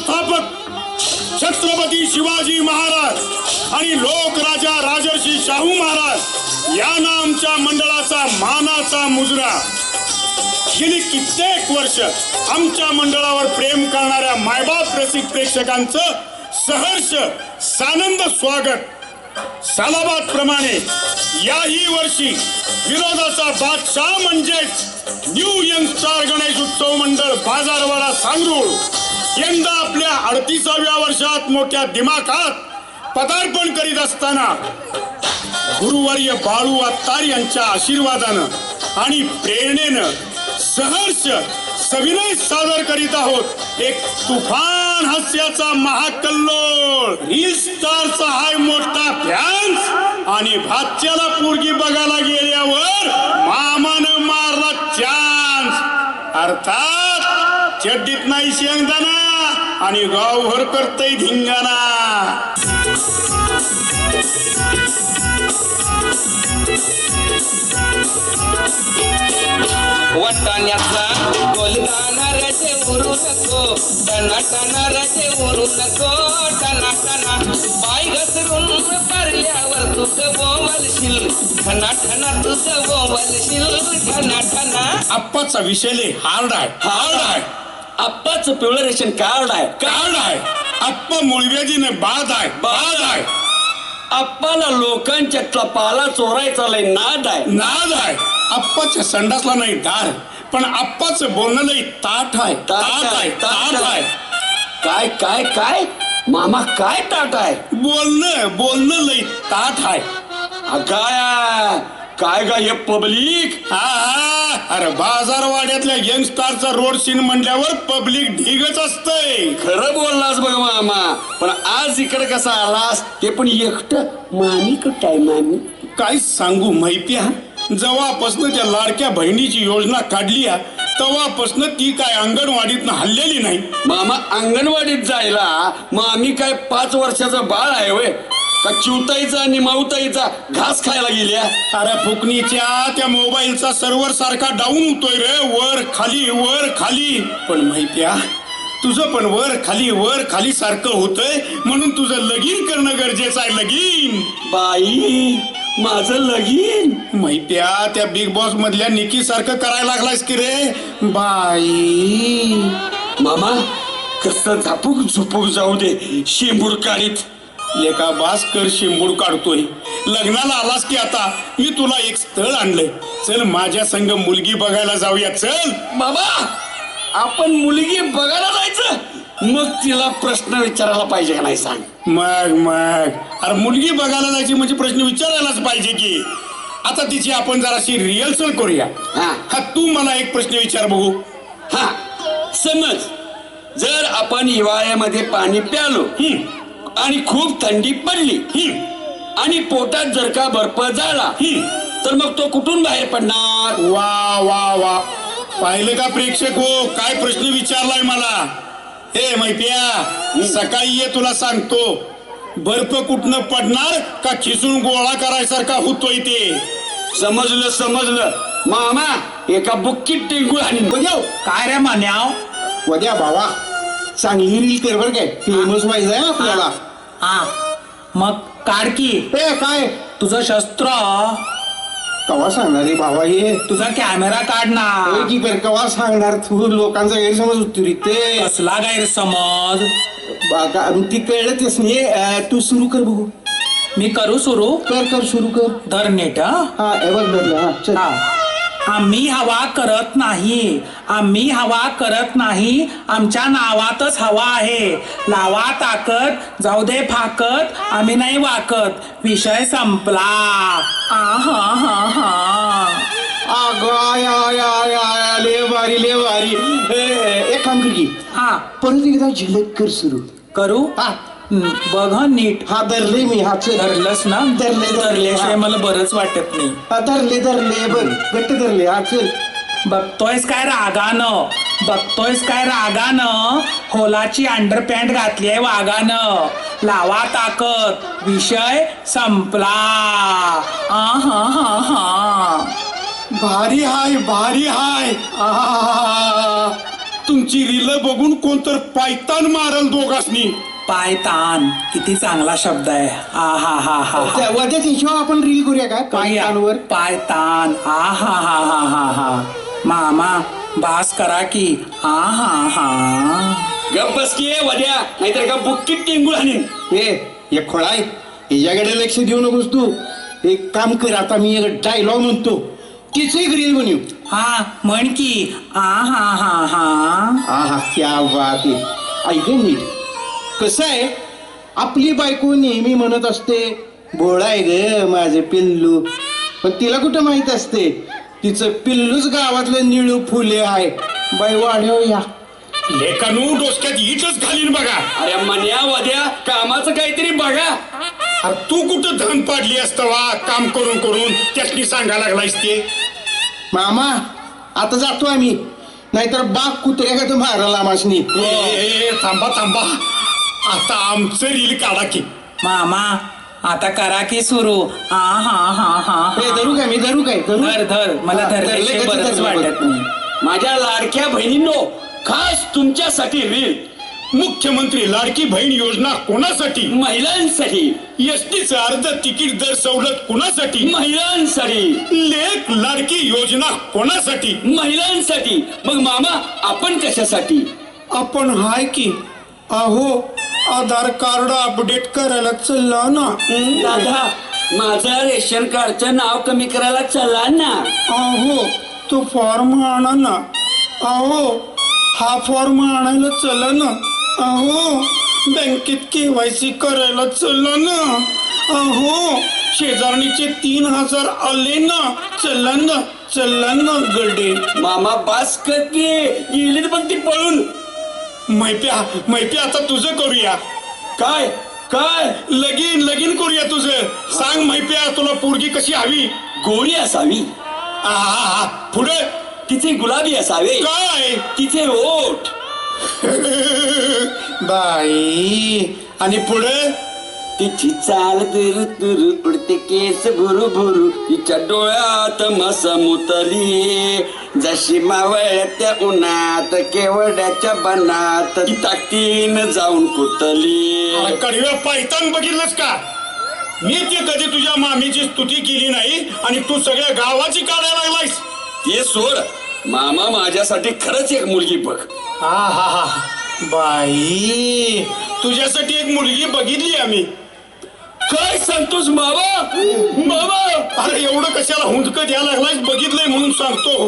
संस्थापक छत्रपती शिवाजी महाराज आणि लोकराजा राजर्षी शाहू महाराज यांना आमच्या मंडळाचा मानाचा मुजरा. गेली कित्येक वर्ष आमच्या मंडळावर प्रेम करणाऱ्या मायबाप रसिक प्रेक्षकांचं सहर्ष सानंद स्वागत. सालाबाद प्रमाणे याही वर्षी विरोधाचा बादशाह म्हणजेच न्यू यंग स्टार गणेश उत्सव मंडळ बाजारवाडा सांगरूळ. यंदा आपल्या अडतीसाव्या वर्षात मोठ्या दिमाखात पदार्पण करीत असताना गुरुवर्य बाळू अत्तार यांच्या आशीर्वादानं आणि प्रेरणेनं सहर्ष सविनय सादर करीत आहोत एक तुफान हास्याचा महाकल्लोळ. रील स्टारचा हाय मोठा फॅन्स आणि भाच्याला पोरगी बघायला गेल्यावर मामानं मारला चान्स अर्थात चड्डीत नाही शेंगदाणा आणि गावभर करतय धिंगाणा. वाटाण्याचा गोलदाना रजे उरू नको टना टना रजे उरू नको टना टना बाय घसरून भरल्यावर तुझं बोवलशील ठना ठना तुझं बोवलशील ठना ठना आप्पाचा विषय हार्ड आहे. हार्ड आहे. आप्पाचं पिवळं रेशन कार्ड आहे. कार्ड आहे. आप्पा मुळव्याधीने बाद आहे. बाद आहे. आप्पाला लोकांच्या कपाला चोरायचा लय नाद आहे. नाद आहे. आप्पाच्या संडासला नाही दार पण आप्पाचं बोलणं लई ताठ आहे. ताठ आहे. ताठ आहे. काय काय काय? मामा काय ताट आहे? बोलणं बोलणं लई ताठ आहे. काय काय गा हे पब्लिक? हा, हा. अरे बाजारवाड्यातल्या यंगस्टारचा रोड सीन म्हणल्यावर पब्लिक ढिगच असतंय. खरं बोललास बघ मामा पण आज इकडे कसा आलास ते पण एकट मामी कुठं आहे मामी? काय सांगू माहित्या जेव्हापासनं त्या लाडक्या बहिणीची योजना काढली आहे, तेव्हापासनं ती काय अंगणवाडीतनं हल्लेली नाही. मामा अंगणवाडीत जायला मामी काय पाच वर्षाचं बाळ आहे वय का चिवताईचा आणि माऊताईचा घास खायला गेल्या अरे फुकणीच्या त्या मोबाईलचा सर्व्हर सारखा डाऊन होतोय रे वर खाली वर खाली. पण माहित्या तुझं पण वर खाली वर खाली सारखं होतंय म्हणून तुझं लगीन करणं गरजेचं आहे लगीन. बाई माझं लगीन? माहित्या त्या बिग बॉस मधल्या निकी सारखं करायला लागलायस की रे? बाई. मामा कसं झापूक झुपूक जाऊ दे शेंबूड काढीत लेका भास्कर शिंबूड काढतोय. लग्नाला आलास की आता? मी तुला एक स्थळ आणलंय. चल माझ्या संग मुलगी बघायला जाऊया. चल! बाबा आपण मुलगी बघायला जायचं? मग तिला प्रश्न विचारायला पाहिजे का नाही सांग? मग मग. अरे मुलगी बघायला जायची म्हणजे प्रश्न विचारायलाच पाहिजे की. आता तिची आपण जराशी रिहर्सल करूया. हा. हा तू मला एक प्रश्न विचार बघू. हा. समज जर आपण हिवाळ्यामध्ये पाणी प्यालो आणि खूप थंडी पडली. हम्म, आणि पोटात जर का बर्फ झाला हम्म. तर मग तो कुठून बाहेर पडणार? वा वा वा. पाहिलं का प्रेक्षक हो? काय प्रश्न विचारलाय मला? हे माहितीया सकाळी ये तुला सांगतो. बर्फ कुठनं पडणार का खिसून गोळा करायसारखा होतोय ते? समजलं समजलं. मामा एका बुक्कीत टिंगूळ आणि बघ्याव काय रे म्हण्याव वद्या भावा चांगली रील कर बरं काय. फेमस व्हायचंय आपल्याला. हा. मग काढकी ए काय? तुझं शस्त्र. कवा सांगणार रे भावा हे? तुझा कॅमेरा काढ ना. होय की बरं कवा सांगणार तू? लोकांचा गैरसमज होतो रे ते. कसला गैरसमज? ती कळलं तेच नाही. अं, तू सुरू कर बघू. मी करू सुरू? कर कर सुरू कर. धर नीट हं? हा हे बघ धरलं हा चल. हा. आम्ही हवा करत नाही. आम्ही हवा करत नाही. आमच्या नावातच हवा आहे. लावा ताकद जाऊ दे फाकत आम्ही नाही वाकत. विषय संपला. हा हा हा ए, ए, एक काम कर की. हा. परत एकदा झलक कर सुरू. करू? हं, बघ नीट. हा धरले मी हा चल धरलंस ना? धरले, धरले. धरल्याशिवाय मला बरंच वाटत नाही. हा धरले धरले बघ. गट्ट धरले हा चल बघतोयस काय रागानं? बघतोयस काय रागानं? होलाची अंडरपॅन्ट घातली आहे वागानं लावा ताकद. विषय संपला. आ हा हा हा. भारी हाय भारी हाय. आहा. तुमची रील बघून कोणतर पायतान मारल दोघांनी पायतान किती चांगला शब्द आहे. आ हा हा हा हा. त्या- हिशोब आपण रील करूया काय? पायतांवर पायतान आ हा हा हा हा हा. मामा बास करा की. आ हा हा. गप बस की वद्या नाहीतर का बुक्कीत टिंगूळ हाणीन ए हे खोळाय हिच्याकडे लक्ष देऊ नकोस तू. एक काम कर आता मी एक डायलॉग म्हणतो. तीच एक रील बनवू. हा म्हण की. आ हा हा हा. आहा क्या बात आहे. ऐक हे नीट कसं आहे? आपली बायको नेहमी म्हणत असते बोळा आहे ग माझे पिल्लू. पण तिला कुठं माहीत असते? तिचं पिल्लूच गावातलं निळू फुले आहे. बाई वाढव या. लेखानू डोसक्यात इटच घालीन बघा. अरे मन्या वद्या कामाचं काहीतरी बघा. अरे तू कुठं धन पाडली असतं वा काम करून करून त्यातनी सांगा लागलायस ते. मामा आता जातो आम्ही. नाहीतर बाग कुत्र्या का मारायला ए, ए, ए, थांबा थांबा. आता आमचं रील काढा की. मामा आता करा की सुरू. आ हा हा हा ए, धरू काय? मी धरू काय? धरू? धर धर. मला हा, धरल्याशिवाय धरलं का बरंच वाटत नाही. माझ्या लाडक्या बहिणींनो खास तुमच्यासाठी रील. मुख्यमंत्री लाडकी बहीण योजना कोणासाठी? महिलांसाठी. एसटीचं अर्ध तिकीट दर सवलत कोणासाठी? महिलांसाठी. लेख लाडकी योजना कोणासाठी? महिलांसाठी. मग मामा आपण कशासाठी? आपण हाय की? अहो आधार कार्ड अपडेट करायला चलला ना. दादा माझं रेशन कार्डचं नाव कमी करायला चला ना. अहो तो फॉर्म आणा ना. अहो हा फॉर्म आणायला चला ना. अहो बँकेत केवायसी करायला चला ना. अहो शेजारणीचे तीन हजार आले ना. चला ना चला ना गडे मामा बास कर की गेलीत पण ती पळून. मैप्या मैप्या आता तुझं करूया. काय काय? लगीन लगीन करूया तुझं. सांग मैप्या तुला पोरगी कशी हवी? गोरी असावी. आहा, पुढे. तिचे गुलाबी असावे. काय? तिचे ओठ. बाई. आणि पुढे? तिची चाल तुरु तुरु उडते केस भुरु भुरु. तिच्या डोळ्यात मस मुतली. जशी मावळत्या उन्हात केवड्याच्या बनात. ती ताकदीन जाऊन कुतली. कडव्या पायतान बघितलंस का? मी ते कधी तुझ्या मामीची स्तुती केली नाही आणि तू सगळ्या गावाची काढायला लागलायस ते सोड. मामा माझ्यासाठी खरंच एक मुलगी बघ. हा हा हा. बाई तुझ्यासाठी एक मुलगी बघितली आम्ही. काय सांगतोस मामा? मामा? अरे एवढं कशाला हुंदक द्यायला लागलायस? बघितलंय म्हणून सांगतो.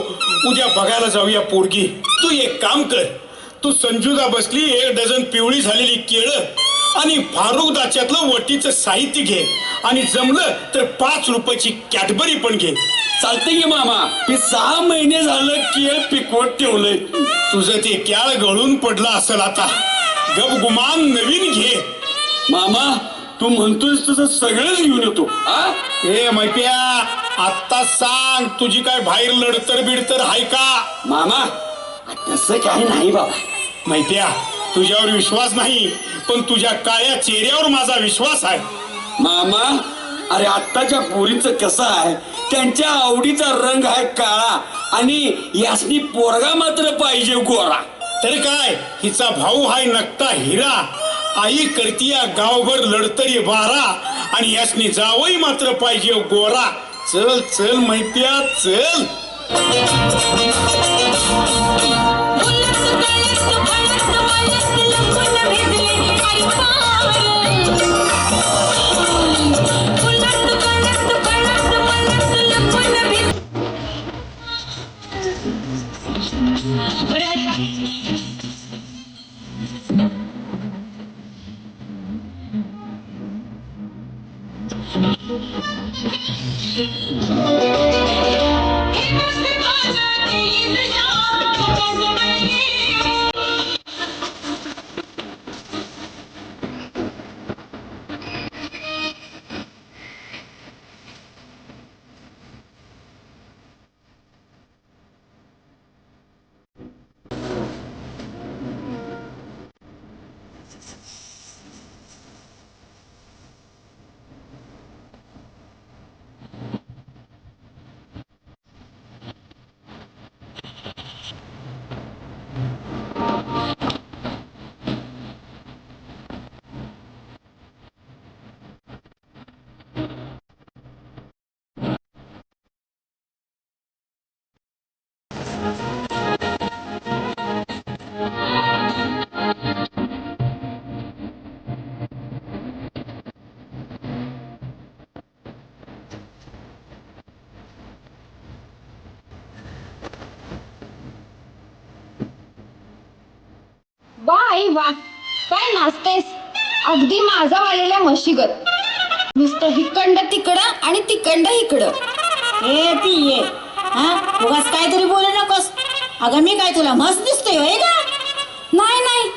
उद्या बघायला जाऊया पोरगी. तू एक काम कर. तू संजुदा बसली एक डझन पिवळी झालेली केळं आणि फारुक दाच्यातलं वटीचं साहित्य घे. आणि जमलं तर पाच रुपयाची कॅडबरी पण घे. चालतंय की मामा? मी सहा महिने झालं केळ पिकवत ठेवलंय. तुझं ते क्याळ गळून पडलं असेल आता. गप गुमान नवीन घे. मामा तू म्हणतोय तसं सगळंच घेऊन येतो. आ ए मैप्या आत्ता सांग तुझी काय बाहेर लढतर बिडतर हाय का? मामा तसं काही नाही बाबा. मैत्या तुझ्यावर विश्वास नाही पण तुझ्या काळ्या चेहऱ्यावर माझा विश्वास आहे. मामा अरे आत्ताच्या पोरीचं कसं आहे? त्यांच्या आवडीचा रंग आहे काळा आणि यासनी पोरगा मात्र पाहिजे गोरा. तर काय? हिचा भाऊ हाय नकटा हिरा. आई करतीया गावभर लढतरी वारा आणि यासनी जावई मात्र पाहिजे गोरा. चल चल मैत्या चल. वा काय नाचतेस? अगदी माझा वालेल्या मशीगत नुसतं हिकंड तिकडं आणि तिकंड इकडं ए ये. हा उगाच काहीतरी बोलू नकोस. अगं मी काय तुला मस्त दिसतोय होय का नाही नाही.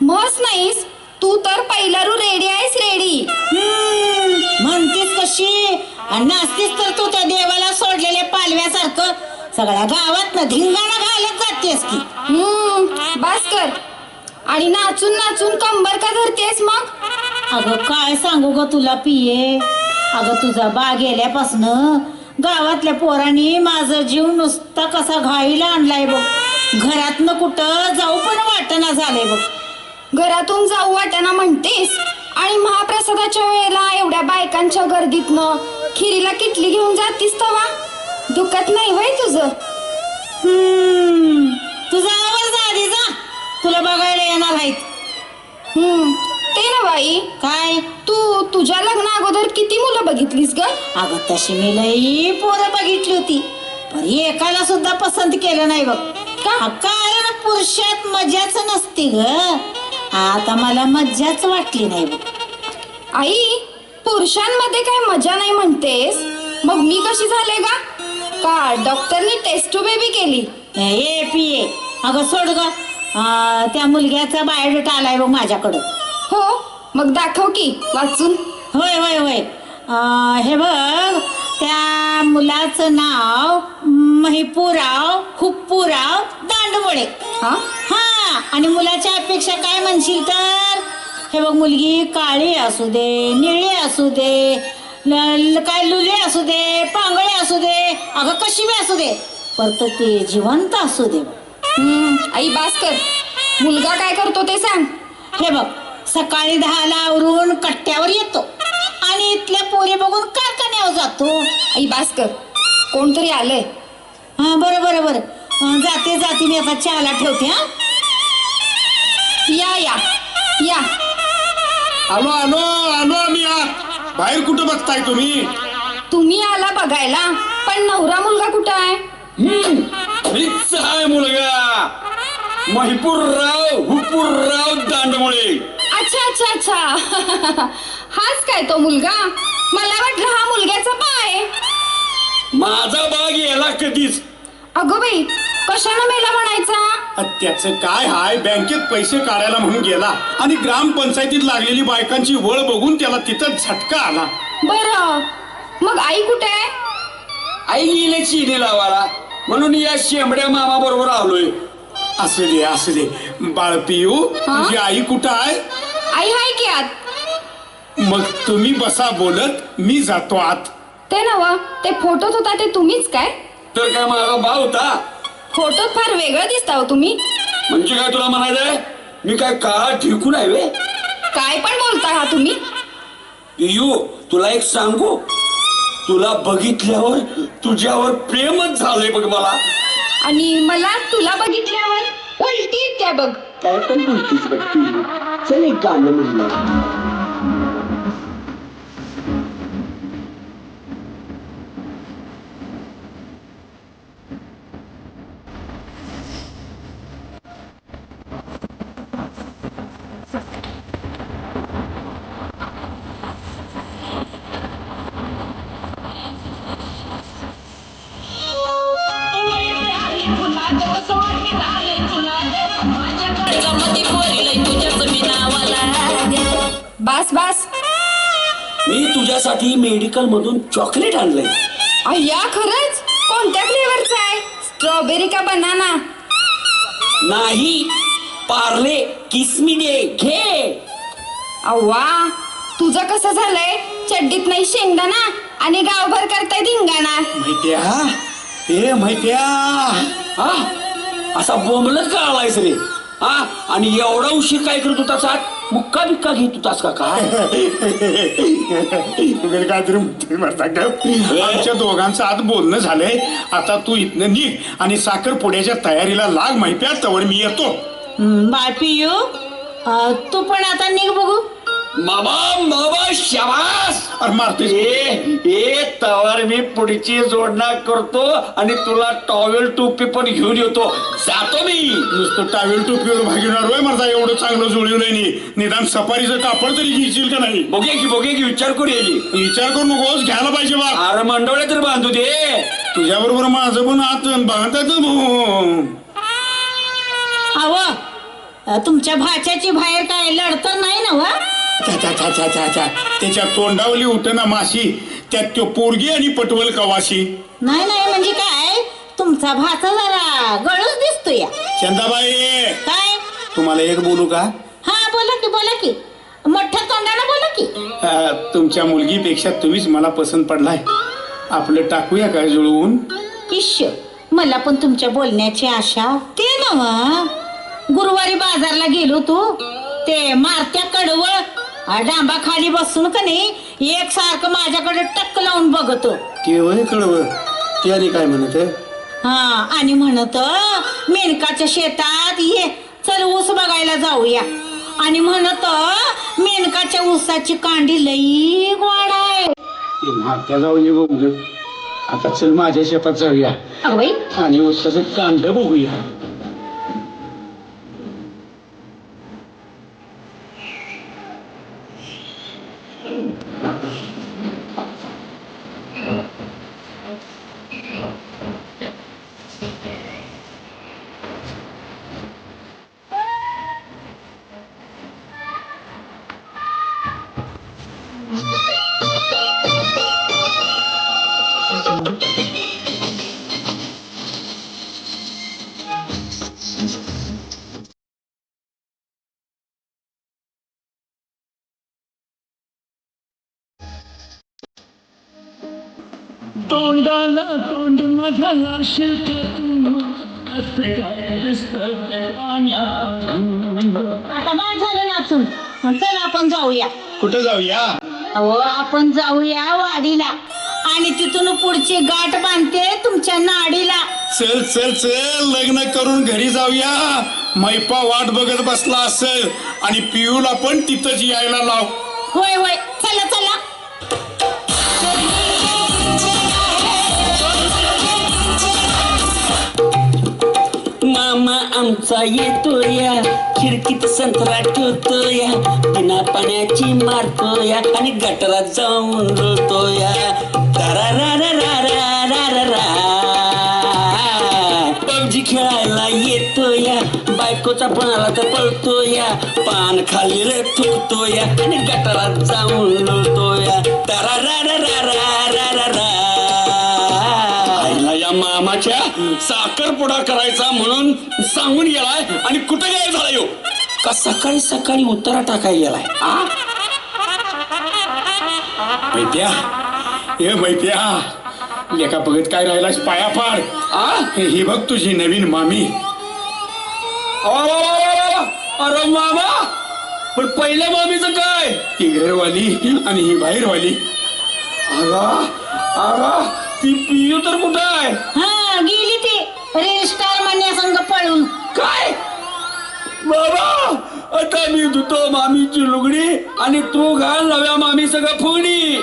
म्हस नाहीस. तू तर पहिलारू रेडी आहेस रेडी. म्हणतीस कशी? आणि नाचतीस तर तू त्या देवाला सोडलेल्या पालव्यासारखं. सगळ्या गावात ना धिंगाणा घालत जातेस की. हम्म बस कर आणि नाचून नाचून कंबर का धरतेस मग? अगं काय सांगू ग तुला पिये? अगं तुझा बा गेल्यापासनं गावातल्या पोरांनी माझा जीव नुसता कसा घाईला आणलाय बघ. घरातनं कुठं जाऊ पण वाटना झालंय बघ. घरातून जाऊ वाटेना म्हणतेस? आणि महाप्रसादाच्या वेळेला एवढ्या बायकांच्या गर्दीतनं खिरीला किटली घेऊन जातीस तवा? दुखत नाही वय तुझं? हम्म, तुझा आवाज तुला बघायला येणार आहेत. हम्म ते ना बाई. काय? तू तुझ्या लग्ना अगोदर किती मुलं बघितलीस ग? अगं तशी मी लई पोरं बघितली होती. पण एकाला सुद्धा पसंत केलं नाही बघ. का? कारण पुरुषात मजाच नसते ग. आता मला मज्जाच वाटली नाही बघ. आई पुरुषांमध्ये काय मजा नाही म्हणतेस? मग मी कशी झाले का का डॉक्टरनी टेस्ट बेबी केली. ए पिये अगं सोड ग. अं, त्या मुलग्याचा बायोडेटा आलाय बघ माझ्याकडं. हो? मग दाखव की वाचून. होय होय होय. अं, हे बघ त्या मुलाचं नाव महिपूराव हुप्पूराव दांडमुळे. हा? हा आणि मुलाच्या अपेक्षा काय म्हणशील तर? हे बघ मुलगी काळी असू दे निळी असू दे ल- ल- काय लुले असू दे पांगळे असू दे अगं कशी बी असू दे परत ते जिवंत असू दे. हम्म, आई भास्कर मुलगा काय करतो ते सांग. हे बघ सकाळी दहाला आवरून कट्ट्यावर येतो. आणि इथल्या पोरी बघून कारखान्यावर जातो. आई भास्कर कोणतरी आलंय. हा बरं बरं बरं. अं, जाते जाते मी आता चहाला ठेवते हा. या या. या. आलो आलो आलो आम्ही आत बाहेर कुठं बघताय तुम्ही? तुम्ही आला बघायला पण नवरा मुलगा कुठं आहे? मीच आहे मुलगा. महिपूरराव हुपूरराव दांडमुळे. अच्छा अच्छा अच्छा. हाच काय तो मुलगा? मला वाटलं हा मुलग्याचा पाय माझा बाग याला कधीच. अगो बाई कशानं मेला म्हणायचा? त्याचं काय हाय? बँकेत पैसे काढायला म्हणून गेला आणि ग्रामपंचायतीत लागलेली बायकांची वळ बघून त्याला तिथं झटका आला. बर. मग आई कुठे आहे? आई गेले चिनी लावाला म्हणून या शेंबड्या मामा बरोबर आलोय. असू दे असू दे. बाळपियू तुझी आई कुठं आहे? आई हाय की आत? मग तुम्ही बसा बोलत मी जातो आत. ते नव ते फोटोत होता ते तुम्हीच काय? तर काय माझा भाव होता? फोटोत फार वेगळं दिसता हो तुम्ही. म्हणजे काय तुला म्हणायचंय मी काय काळा ठिकून आहे वे? काय पण बोलता हा तुम्ही. यू तुला एक सांगू? तुला बघितल्यावर तुझ्यावर प्रेमच झालंय बघ मला. आणि मला तुला बघितल्यावर उलटी त्या बघ. काय पण बोलतीस बघ चल एक गाणं म्हणलं मेडिकल मधून चॉकलेट आणलंय. अय्या खरंच? कोणत्या फ्लेवरचा आहे? स्ट्रॉबेरी का बनाना नाही पार्ले किसमी दे घे. अव्वा तुझं कसं झालंय? चड्डीत नाही शेंगदाणा आणि गावभर करताय धिंगाणा. माहित्या ए माहित्या हा असा बोंबलत का आलायस रे. हा आणि एवढा उशीर काय करत होतास आज मुक्का बिक्का घेत होतास का काय? वगैरे काहीतरी म्हणते बरं का? आमच्या दोघांचं आज बोलणं झालंय. आता तू इथनं निघ आणि साखरपुड्याच्या तयारीला लाग माहित्या तवर मी येतो. बाय पियू तू पण आता निघ बघू. मामा मामा शाबास! अरे मारतेस ए ए तवर मी पुढची जोडणा करतो आणि तुला टॉवेल टोपी पण घेऊन येतो. जातो मी. नुसतं टावेल टोपीवर भागीणार होय माझा एवढं चांगलं जुळवलंय नी. निदान सफारीचं कापड तरी घेशील का नाही? बघे की बघे की विचार करू यायची विचार करू नकोस घ्यायला पाहिजे बा. अरे मंडवळे तर बांधू दे. तुझ्या बरोबर माझं पण आत बांधतात भाऊ. अव तुमच्या भाच्याची बाहेर काय लढतर नाही ना वा. त्याच्या तोंडावली उठना माशी त्यात तो पोरगी आणि पटवल कवाशी नाही नाही म्हणजे काय? तुमचा भाचा जरा गळूच दिसतो या चंदाबाई! काय? तुम्हाला एक बोलू का? हा बोला की बोला की. मोठ्या तोंडानं बोला की. अं, तुमच्या मुलगीपेक्षा तुम्हीच मला पसंत पडलाय. आपलं टाकूया का जुळवून? इश्य मला पण तुमच्या बोलण्याची आशा ते नव गुरुवारी बाजारला गेलो तू ते मारत्या कडवळ डांबा खाली बसून का नाही? एक सारखं माझ्याकडे टक्क लावून बघतो. केवळ कळव. ते आणि काय म्हणत हा आणि म्हणत मेनकाच्या शेतात ये चल ऊस बघायला जाऊया. आणि म्हणत मेनकाच्या ऊसाची कांडी लई गोड आहे. ये बघू आता चल माझ्या शेतात जाऊया. अगं बाई आणि उसाचं कांड बघूया. तोंडाला तोंड माझा शिरतो असं काय. आता बाद झालं नाचून चल आपण जाऊया. कुठं जाऊया? अहो आपण जाऊया वाडीला. आणि तिथून पुढची गाठ बांधते तुमच्या नाडीला. चल चल चल लग्न करून घरी जाऊया. मैपा वाट बघत बसला असेल आणि पियूला पण तिथंच यायला लाव. होय होय. चला चला. मामा आमचा येतोया. खिडकीत संत्रा ठेवतोया. बिना पाण्याची मारतोया आणि गटरात जाऊन रोतो या रा रा रा रा रा रा पबजी खेळायला येतोया. बायकोचा पणाला तर पळतो पान खाली थुकतो या आणि गटरात जाऊन लोटतो या रा रा रा रा नावाच्या साखर पुडा करायचा म्हणून सांगून गेलाय आणि कुठं गायब झाला यो? का सकाळी सकाळी उतारा टाकायला गेलाय आ? मैत्या हे मैत्या बघत काय राहिलास पाया पाड आ? ही बघ तुझी नवीन मामी. अरे मामा पण पहिल्या मामीचं काय? ती घरवाली आणि ही बाहेरवाली. अरा अरा ती पियू तर कुठं आहे? हा गेली ती. रेस्टार मान्या संग पळून. काय? बाबा आता मी धुतो मामीची लुगडी आणि तू घाल नव्या मामी सगळं फुगडी.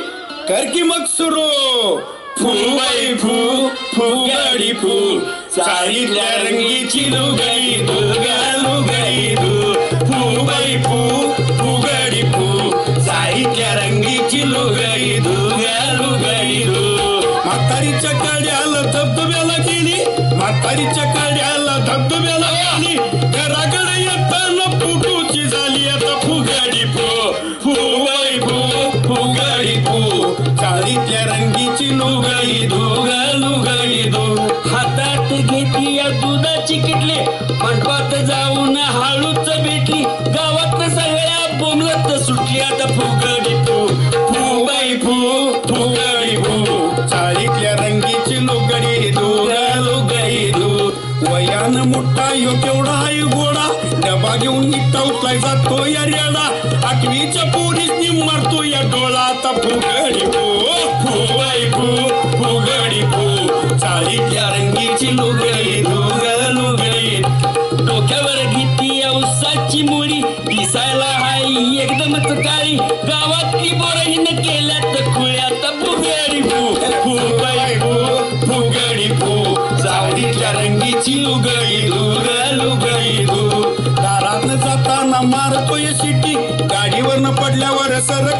कर की मग सुरू. फू बाई फू फू फू. चाळीतल्या रंगीची लुगडी दुर्गा गा लुगडी म्हातारीच्या काड्याला धबधब्याला गेली घराकडे येताना फुटूची झाली. आता फुगाडी फू फुगाई फू फुगाडी पो. चाळीतल्या रंगीची लुगडी धुगा लुगडी धो. हातात घेतली या दुधाची किटली. मंडपात जाऊन घेऊन निपटा उठलाय जातो यार्याला आठवीच्या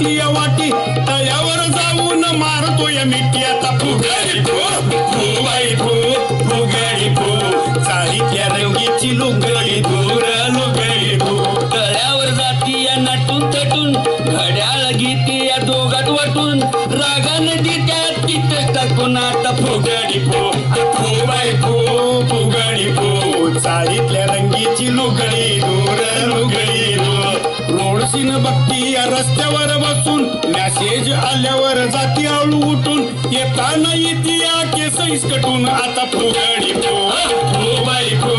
पडल्यावर वाटी तळ्यावर जाऊन मारतोय मिठी आता फुगडी फो फुगाई फो फुगडी फो. चाळीतल्या रंगीची लुगडी धूर लुगडी दू तळ्यावर जाती या नटून तटून घड्याळ गीती या दोघात वाटून रागानं देत्या तिथे टाकून आता फुगडी फो. येता नाही येते या केस इसकटून आता फुगडी फो फुगाई फो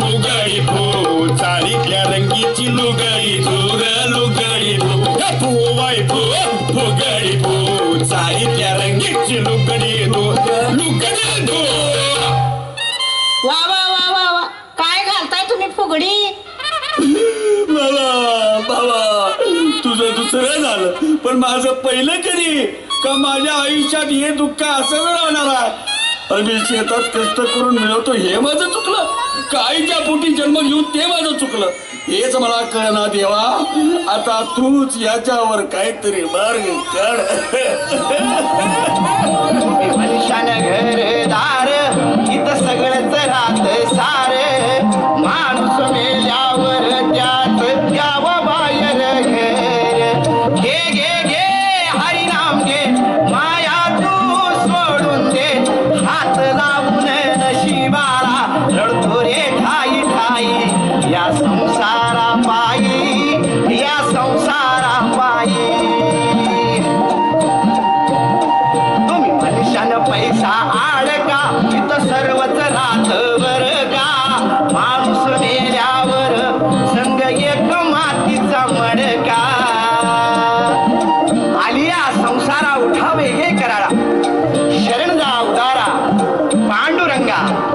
फुगडी फो चाळीतल्या रंगीची लुगडी दूर लुगडी दू फुवाई फो फुगडी फो चाळीतल्या रंगीची लुगडी दू लुगडी धो वा वा वा वा वा. काय घालताय तुम्ही फुगडी? दुसरं झालं. पण माझं पहिलं कधी? का माझ्या आयुष्यात हे दुःख असं राहणार आहे? अरे मी शेतात कष्ट करून मिळवतो हे माझं चुकलं. काहीच्या पोटी जन्म घेऊन ते माझं चुकलं. हेच मला कळना देवा. आता तूच याच्यावर काहीतरी मार्ग काढ.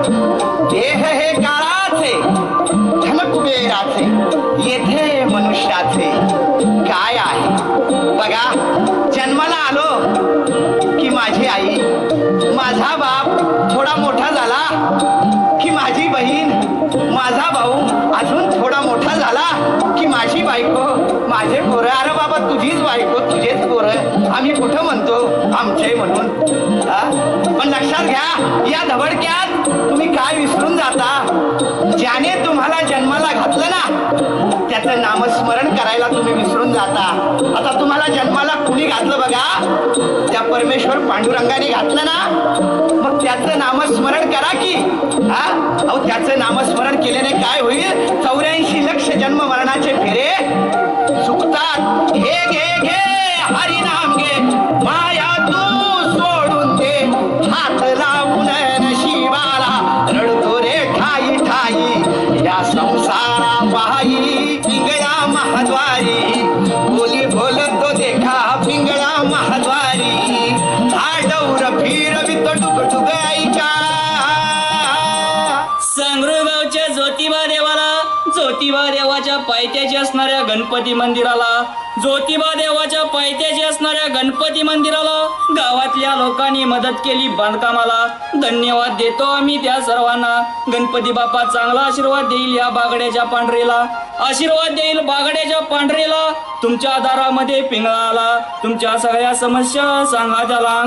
देह हे काळाचे धन कुबेराचे येथे मनुष्याचे. काय आहे? बघा जन्माला आलो की माझी आई माझा बाप थोडा मोठा झाला की माझी बहीण माझा भाऊ अजून थोडा मोठा झाला की माझी बायको. माझे पोरं अरे बाबा तुझीच बायको तुझेच पोरं. आम्ही कुठं म्हणतो? आमचे म्हणून. पण लक्षात घ्या या धबडक्यात तुम्ही काय विसरून जाता? ज्याने तुम्हाला जन्माला घातलं ना त्याचं नामस्मरण करायला तुम्ही विसरून जाता. आता तुम्हाला जन्माला कुणी घातलं बघा? त्या परमेश्वर पांडुरंगाने घातलं ना मग त्याचं नामस्मरण करा की हा? अहो त्याचं नामस्मरण गणपती मंदिराला. ज्योतिबा देवाच्या पायथ्याशी असणाऱ्या गणपती मंदिराला गावातल्या लोकांनी मदत केली बांधकामाला. धन्यवाद देतो आम्ही त्या सर्वांना. गणपती बाप्पा चांगला आशीर्वाद देईल या बागड्याच्या पांढरेला. आशीर्वाद देईल बागड्याच्या पांढरेला. तुमच्या दारामध्ये पिंगळाला. तुमच्या सगळ्या समस्या सांगा त्याला.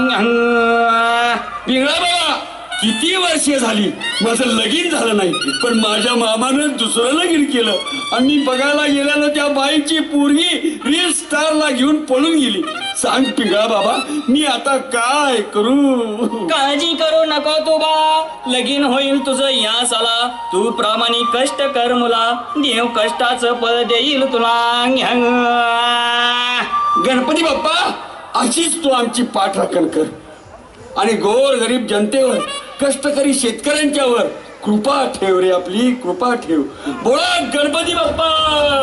पिंगळा बघा. किती वर्षे झाली? माझं लगीन झालं नाही. पण माझ्या मामानं दुसरं लगीन केलं. आणि मी बघायला गेल्यानं त्या बाईची पोरगी रील स्टारला घेऊन पळून गेली. सांग पिंगळा बाबा मी आता काय करू? काळजी करू नको तू बा. लगीन होईल तुझं या साला. तू प्रामाणिक कष्ट कर मुला. देव कष्टाचं फळ देईल तुला. गणपती बाप्पा अशीच तू आमची पाठराखण कर. आणि गोर गरीब जनतेवर कष्टकरी शेतकऱ्यांच्यावर. कृपा ठेव रे आपली कृपा ठेव. बोला गणपती बाप्पा!